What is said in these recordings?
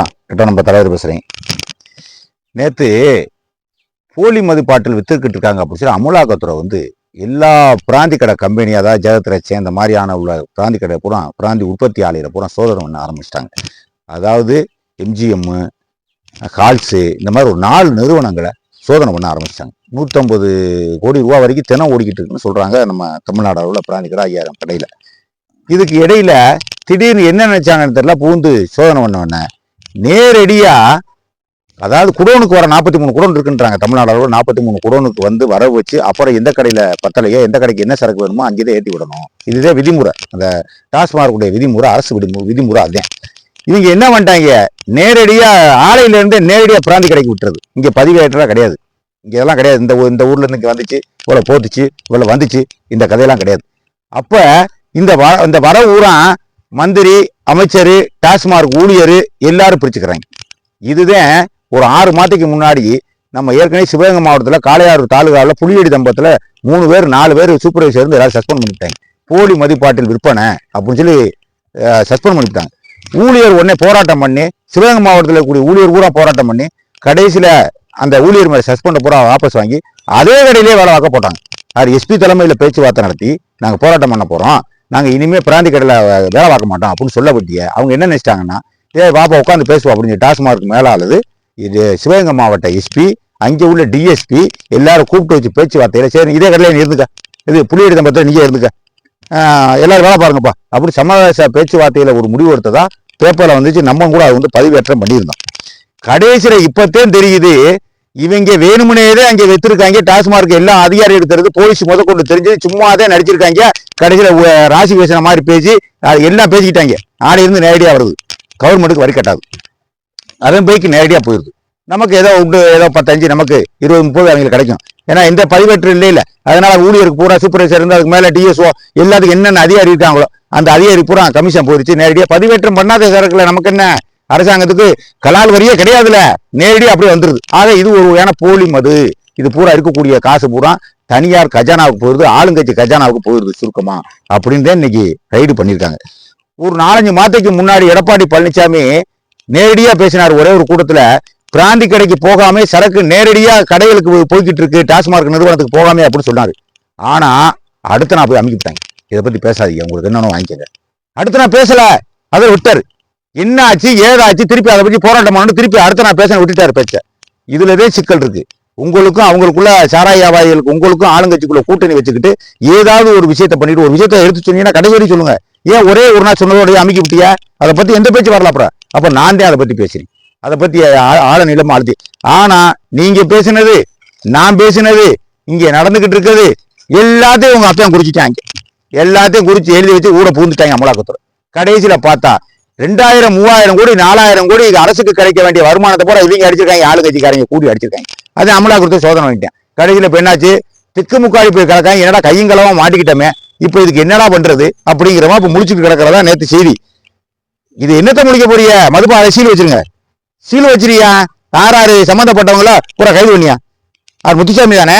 கிட்ட நம்ம தலைவர் பேசுகிறேன் நேற்று போலி மதுப்பாட்டில் வித்துக்கிட்டு இருக்காங்க அப்படின்னு சொல்லி அமலாக்கத்துறை வந்து எல்லா பிராந்தி கடை கம்பெனி அதாவது ஜெகத்திரை சேர்ந்த மாதிரியான உள்ள பிராந்தி கடை பூரா பிராந்தி உற்பத்தி ஆலையில் பூரா சோதனை பண்ண ஆரம்பிச்சிட்டாங்க. அதாவது எம்ஜிஎம்மு ஹால்ஸு இந்த மாதிரி ஒரு நாலு நிறுவனங்களை சோதனை பண்ண ஆரம்பிச்சிட்டாங்க. நூற்றம்பது கோடி ரூபா வரைக்கும் தினம் ஓடிக்கிட்டு இருக்குன்னு சொல்கிறாங்க நம்ம தமிழ்நாடு அளவில் பிராந்திக்கிற ஐயாயிரம் கடையில். இதுக்கு இடையில திடீர்னு என்ன நினைச்சாங்கன்னு தெரியல பூந்து சோதனை பண்ண நேரடியாக அதாவது குடோனுக்கு வர நாற்பத்தி மூணு குடோன் இருக்குன்றாங்க. தமிழ்நாடு அளவில் நாற்பத்தி மூணு குடோனுக்கு வந்து வர வச்சு அப்புறம் எந்த கடையில் பத்தலையோ எந்த கடைக்கு என்ன சரக்கு வேணுமோ அங்கேயே ஏற்றி விடணும். இதுதான் விதிமுறை. அந்த டாஸ்மார்க்குடைய விதிமுறை அரசு விதிமுறை விதிமுறை அதுதான். இவங்க என்ன பண்ணிட்டாங்க? நேரடியாக ஆலையிலேருந்து நேரடியாக பிராந்தி கடைக்கு விட்டுறது. இங்கே பதிவேற்றலாம் கிடையாது. இங்கே இதெல்லாம் கிடையாது. இந்த இந்த ஊர்லேருந்து இருந்து வந்துச்சு இவ்வளோ போட்டுச்சு இவ்வளோ வந்துச்சு இந்த கதையெல்லாம் கிடையாது. அப்போ இந்த வ இந்த வர ஊரா மந்திரி அமைச்சர் டாஸ்மார்க் ஊழியர் எல்லாரும் பிரிச்சுக்கிறாங்க. இதுதான் ஒரு ஆறு மாதத்துக்கு முன்னாடி நம்ம ஏற்கனவே சிவகங்கை மாவட்டத்தில் காளையாறு தாலுகாவில் புளியடி தம்பத்தில் மூணு பேர் நாலு பேர் சூப்பர்வைசர் இருந்து எல்லாரும் சஸ்பெண்ட் பண்ணிவிட்டாங்க போலி மதிப்பாட்டில் விற்பனை அப்படின்னு சொல்லி சஸ்பெண்ட் பண்ணிவிட்டாங்க ஊழியர் உடனே போராட்டம் பண்ணி சிவகங்கை மாவட்டத்தில் இருக்கக்கூடிய ஊழியர் பூரா போராட்டம் பண்ணி கடைசியில் அந்த ஊழியர் மேலே சஸ்பெண்டை பூரா வாபஸ் வாங்கி அதே கடையிலே வேலை வாக்க போட்டாங்க. அது எஸ்பி தலைமையில் பேச்சுவார்த்தை நடத்தி நாங்கள் போராட்டம் பண்ண போகிறோம் நாங்கள் இனிமேல் பிராந்தி கடையில் வேலை பார்க்க மாட்டோம் அப்படின்னு சொல்லப்பட்டிய அவங்க என்ன நினைச்சிட்டாங்கன்னா ஏ பாப்பா உட்காந்து பேசுவோம் அப்படின்னு டாஸ்மார்க் மேலாளது இது சிவகங்கை மாவட்ட எஸ்பி அங்கே உள்ள டிஎஸ்பி எல்லாரும் கூப்பிட்டு வச்சு பேச்சுவார்த்தையில் சரி இதே கடையில் நீ இருந்துக்க. இது புலியடி தம்பத்தில் நீங்கள் இருந்துக்க. எல்லோரும் எல்லாரும் வேலை பாருங்கப்பா. அப்படி சமாவேச பேச்சுவார்த்தையில் ஒரு முடிவு எடுத்ததா பேப்பரில் வந்துச்சு. நம்ம கூட அது வந்து பதிவேற்றம் பண்ணியிருந்தோம். கடைசியில் இப்பத்தான் தெரியுது இவங்க வேணுமுனேதே அங்கே வைத்திருக்காங்க. டாஸ்மார்க் எல்லாம் அதிகாரி எடுக்கிறது போலீஸ் முத கொண்டு தெரிஞ்சு சும்மாதான் நடிச்சிருக்காங்க. கடைசியில் ராசி பேசின மாதிரி பேசி எல்லாம் பேசிக்கிட்டாங்க. ஆடை இருந்து நேரடியாக வருது. கவர்மெண்ட்டுக்கு வரி கட்டாது. அதன் பைக்கு நேரடியாக போயிடுது நமக்கு ஏதோ உண்டு ஏதோ பத்தஞ்சு நமக்கு இருபது முப்பது அவங்களுக்கு கிடைக்கும். ஏன்னா எந்த பதிவேற்று இல்லை இல்லை அதனால ஊழியருக்கு பூரா சூப்பர்வைசர் இருந்து அதுக்கு மேலே டிஎஸ்ஓ எல்லாத்துக்கும் என்னென்ன அதிகாரி இருக்காங்களோ அந்த அதிகாரி பூரா கமிஷன் போயிடுச்சு நேரடியாக பதிவேற்றம் பண்ணாத சரக்குல நமக்கு என்ன? அரசாங்கத்துக்கு கலால் வரியே கிடையாதுல நேரடியாக அப்படியே வந்துருது. ஆக இது ஒரு வகையான போலி மது இது பூரா இருக்கக்கூடிய காசு பூரா தனியார் கஜானாவுக்கு போயிருது. ஆளுங்கட்சி கஜானாவுக்கு போயிருது சுருக்கமா. அப்படின்னு தான் இன்னைக்கு ரைடு பண்ணியிருக்காங்க. ஒரு நாலஞ்சு மாதத்துக்கு முன்னாடி எடப்பாடி பழனிசாமி நேரடியாக பேசினார். ஒரே ஒரு கூட்டத்தில் பிராந்தி கடைக்கு போகாம சரக்கு நேரடியாக கடைகளுக்கு போய் போய்கிட்டு இருக்கு. டாஸ்மார்க் நிறுவனத்துக்கு போகாம அப்படின்னு சொன்னார். ஆனால் அடுத்து நான் போய் அமைக்கிவிட்டாங்க இதை பற்றி பேசாதீங்க. உங்களுக்கு என்னென்ன வாங்கிக்கங்க. அடுத்து நான் பேசலை. அதை விட்டார். என்னாச்சு ஏதாச்சு திருப்பி அதை பற்றி போராட்டம் பண்ணணும் திருப்பி அடுத்த நான் பேச விட்டுட்டாரு பேச்ச. இதுலவே சிக்கல் இருக்கு. உங்களுக்கும் அவங்களுக்குள்ள சாராய வியாபாரிகளுக்கு உங்களுக்கும் ஆளுங்கட்சிக்குள்ள கூட்டணி வச்சுக்கிட்டு ஏதாவது ஒரு விஷயத்தை பண்ணிட்டு ஒரு விஷயத்தை எடுத்து சொன்னீங்கன்னா கடைசி வரைக்கும் சொல்லுங்க. ஏன் ஒரே ஒரு நாள் சொன்னதோடய அமைக்க விட்டியா? அதை பத்தி எந்த பேச்சு வரல அப்புறம்? அப்ப நான் தான் அதை பத்தி பேசுறேன். அதை பத்தி ஆ- ஆழ நிலம் அழுத்தி ஆனா நீங்க பேசினது நான் பேசினது இங்க நடந்துகிட்டு இருக்குது எல்லாத்தையும் உங்க அப்பையும் குறிச்சிட்டாங்க. எல்லாத்தையும் குறிச்சு எழுதி வச்சு ஊட பூந்துட்டாங்க அமலாக்கத்துறை. கடைசியில பார்த்தா ரெண்டாயிரம் மூவாயிரம் கோடி நாலாயிரம் கோடி இது அரசுக்கு கிடைக்க வேண்டிய வருமானத்தை போல இவங்க அடிச்சிருக்காங்க ஆளுங்கட்சிக்காரங்க கூடி அடிச்சிருக்காங்க. அது கொடுத்து சோதனை பண்ணிட்டேன். கடைசியில் இப்போ என்னாச்சு? திக்குமுக்காடி போய் கிடக்காங்க என்னடா கையங்களவா மாட்டிக்கிட்டோமே இப்போ இதுக்கு என்னடா பண்றது அப்படிங்கிறமா இப்போ முடிச்சுட்டு கிடக்கிறதா நேற்று செய்தி. இது என்னத்த முடிக்க போறிய? மதுப்பா அதை சீல் வச்சிருங்க. சீல் வச்சிருக்கியா? யார் யாரு சம்மந்தப்பட்டவங்கள பூரா கைது பண்ணியா? அவர் முத்துசாமி தானே?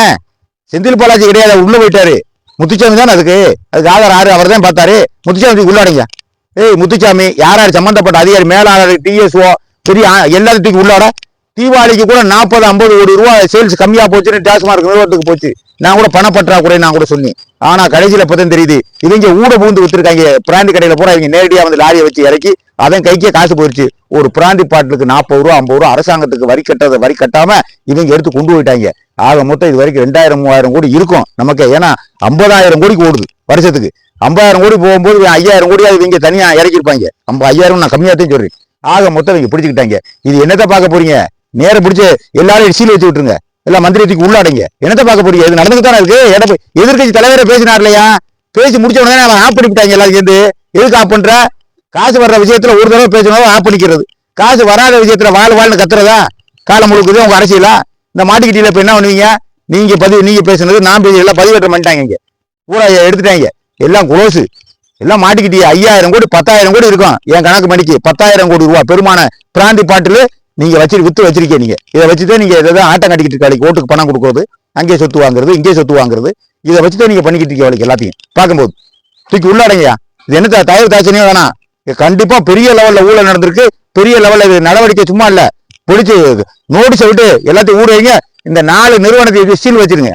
செந்தில் பாலாஜி கிடையாது உள்ள போயிட்டாரு. முத்துசாமி தானே அதுக்கு? அதுக்கு ஆதார் ஆறு அவர் தான் பார்த்தாரு. முத்துசாமி உள்ளாடுங்க ஏய் முத்துச்சாமி யார் யார் சம்மந்தப்பட்ட அதிகாரி மேலாளர் டிஎஸ்ஓ பெரிய எல்லாத்துக்கும் உள்ளாட? தீபாவளிக்கு கூட நாற்பது ஐம்பது கோடி ரூபா சேல்ஸ் கம்மியாக போச்சுன்னு டாஸ்மார்க் நிறுவனத்துக்கு போச்சு. நான் கூட பணப்பற்றாக்குறை நான் கூட சொன்னேன். ஆனால் கடைசியில பத்தம் தெரியுது. இவங்க ஊட பூந்து வித்துருக்காங்க பிராண்டி கடையில் பூரா இவங்க நேரடியாக வந்து லாரியை வச்சு இறக்கி அதன் கைக்கே காசு போயிடுச்சு ஒரு பிராண்டி பாட்டிலுக்கு நாற்பது ரூபா ஐம்பது ரூபா அரசாங்கத்துக்கு வரி கட்டதை வரி கட்டாம இவங்க எடுத்து கொண்டு போயிட்டாங்க. ஆக மொத்தம் இது வரைக்கும் ரெண்டாயிரம் மூவாயிரம் கோடி இருக்கும் நமக்கு. ஏன்னா ஐம்பதாயிரம் கோடிக்கு ஓடுது வருஷத்துக்கு. ஐம்பதாயிரம் கோடி போகும்போது ஐயாயிரம் கோடி அது இவங்க தனியாக இறக்கிருப்பாங்க ஐம்ப ஐயாயிரம் நான் கம்மியாக தான் சொல்கிறேன் ஆக மொத்தம் இவங்க பிடிச்சிக்கிட்டாங்க. இது என்னத்தை பார்க்க போறீங்க? நேரம் பிடிச்சி எல்லாரும் சீல் வச்சு விட்டுருங்க. எல்லாம் மந்திரத்துக்கு உள்ளாடுங்க. என்னத்தை பார்க்க போறீங்க? இது நடந்துட்டு தானே இருக்கு எடப்பு எதிர்கட்சி தலைவரை பேசினார் இல்லையா? பேசி முடிச்ச உடனே அவன் ஆப் பண்ணிவிட்டாங்க எல்லாரும் சேர்ந்து. எதுக்கு ஆப் பண்ற? காசு வர்ற விஷயத்துல ஒரு தடவை பேசணும் ஆப் பண்ணிக்கிறது. காசு வராத விஷயத்துல வாழ் வாழ்னு கத்துறதா? காலம் முழுக்குது உங்க அரசியலா? இந்த மாட்டிக்கிட்டீல இப்ப என்ன பண்ணுவீங்க? நீங்க பதிவு நீங்க பேசுனது நான் பேசி எல்லாம் பதிவேற்றம் பண்ணிட்டாங்க இங்க. பூரா எடுத்துட்டாங்க. எல்லாம் குளோசு எல்லாம் மாட்டிக்கிட்டியே. ஐயாயிரம் கோடி பத்தாயிரம் கோடி இருக்கும். என் கணக்கு மணிக்கு பத்தாயிரம் கோடி ரூபா பெருமான பிராந்தி பாட்டில் நீங்கள் வச்சு வித்து வச்சிருக்கீங்க இதை இதை வச்சுதான் நீங்கள் எதாவது ஆட்டம் கட்டிக்கிட்டு இருக்க ஓட்டுக்கு பணம் கொடுக்குறது அங்கேயே சொத்து வாங்குறது இங்கேயே சொத்து வாங்குறது. இதை வச்சு தான் நீங்கள் பண்ணிக்கிட்டு இருக்கீங்க அவளுக்கு எல்லாத்தையும். பார்க்கும்போது தூக்கி உள்ளாடங்கயா இது என்ன தயவு தாச்சனையும் வேணாம் கண்டிப்பாக பெரிய லெவலில் ஊழல் நடந்திருக்கு. பெரிய லெவலில் இது நடவடிக்கை சும்மா இல்லை. பிடிச்சி நோட்டீஸை விட்டு எல்லாத்தையும் ஊடுவீங்க வைங்க இந்த நாலு நிறுவனத்தை சீல் வச்சிருங்க.